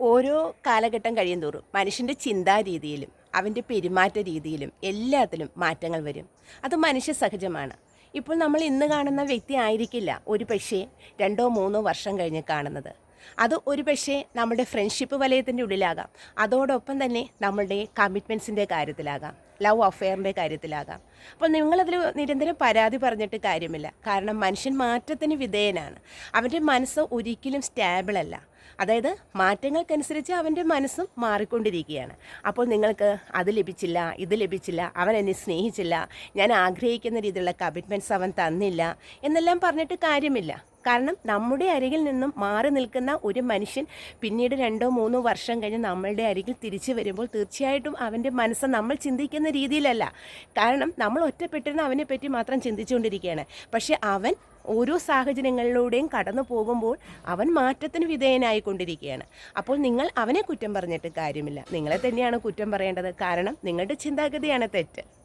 ഓരോ കാലഘട്ടം കഴിയും തോറും മനുഷ്യന്റെ ചിന്താരീതിയിലും അവന്റെ പെരുമാറ്റ രീതിയിലും എല്ലാത്തിലും മാറ്റങ്ങൾ വരും. അത് മനുഷ്യ സഹജമാണ്. ഇപ്പോൾ നമ്മൾ ഇന്ന് കാണുന്ന വ്യക്തി ആയിരിക്കില്ല ഒരു പക്ഷേ രണ്ടോ മൂന്നോ വർഷം കഴിഞ്ഞ് കാണുന്നത്. അത് ഒരു പക്ഷേ നമ്മുടെ ഫ്രണ്ട്ഷിപ്പ് വലയത്തിന്റെ ഉള്ളിലാകാം. അതോടൊപ്പം തന്നെ നമ്മളുടെ കമ്മിറ്റ്മെന്റ്സിന്റെ കാര്യത്തിലാകാം. ലവ് അഫെയറിന്റെ കാര്യത്തിലാകാം. അപ്പോൾ നിങ്ങളതിൽ നിരന്തരം പരാതി പറഞ്ഞിട്ട് കാര്യമില്ല. കാരണം മനുഷ്യൻ മാറ്റത്തിന് വിധേയനാണ്. അവന്റെ മനസ്സ് ഒരിക്കലും സ്റ്റാബിളല്ല അതായത് മാറ്റങ്ങൾക്കനുസരിച്ച് അവന്റെ മനസ്സും മാറിക്കൊണ്ടിരിക്കുകയാണ്. അപ്പോൾ നിങ്ങൾക്ക് അത് ലഭിച്ചില്ല ഇത് ലഭിച്ചില്ല അവൻ എന്നെ സ്നേഹിച്ചില്ല ഞാൻ ആഗ്രഹിക്കുന്ന രീതിയിലുള്ള കമ്മിറ്റ്മെന്റ്സ് അവൻ തന്നില്ല എന്നെല്ലാം പറഞ്ഞിട്ട് കാര്യമില്ല. കാരണം നമ്മുടെ അരികിൽ നിന്നും മാറി നിൽക്കുന്ന ഒരു മനുഷ്യൻ പിന്നീട് രണ്ടോ മൂന്നോ വർഷം കഴിഞ്ഞ് നമ്മളുടെ അരികിൽ തിരിച്ചു വരുമ്പോൾ തീർച്ചയായിട്ടും അവന്റെ മനസ്സ് നമ്മൾ ചിന്തിക്കുന്ന രീതിയിലല്ല. കാരണം നമ്മൾ ഒറ്റപ്പെട്ടിരുന്ന അവനെ പറ്റി മാത്രം ചിന്തിച്ചുകൊണ്ടിരിക്കുകയാണ്. പക്ഷേ അവൻ ഓരോ സാഹചര്യങ്ങളിലൂടെയും കടന്നു പോകുമ്പോൾ അവൻ മാറ്റത്തിന് വിധേയനായിക്കൊണ്ടിരിക്കുകയാണ്. അപ്പോൾ നിങ്ങൾ അവനെ കുറ്റം പറഞ്ഞിട്ട് കാര്യമില്ല. നിങ്ങളെ തന്നെയാണ് കുറ്റം പറയേണ്ടത്. കാരണം നിങ്ങളുടെ ചിന്താഗതിയാണ് തെറ്റ്.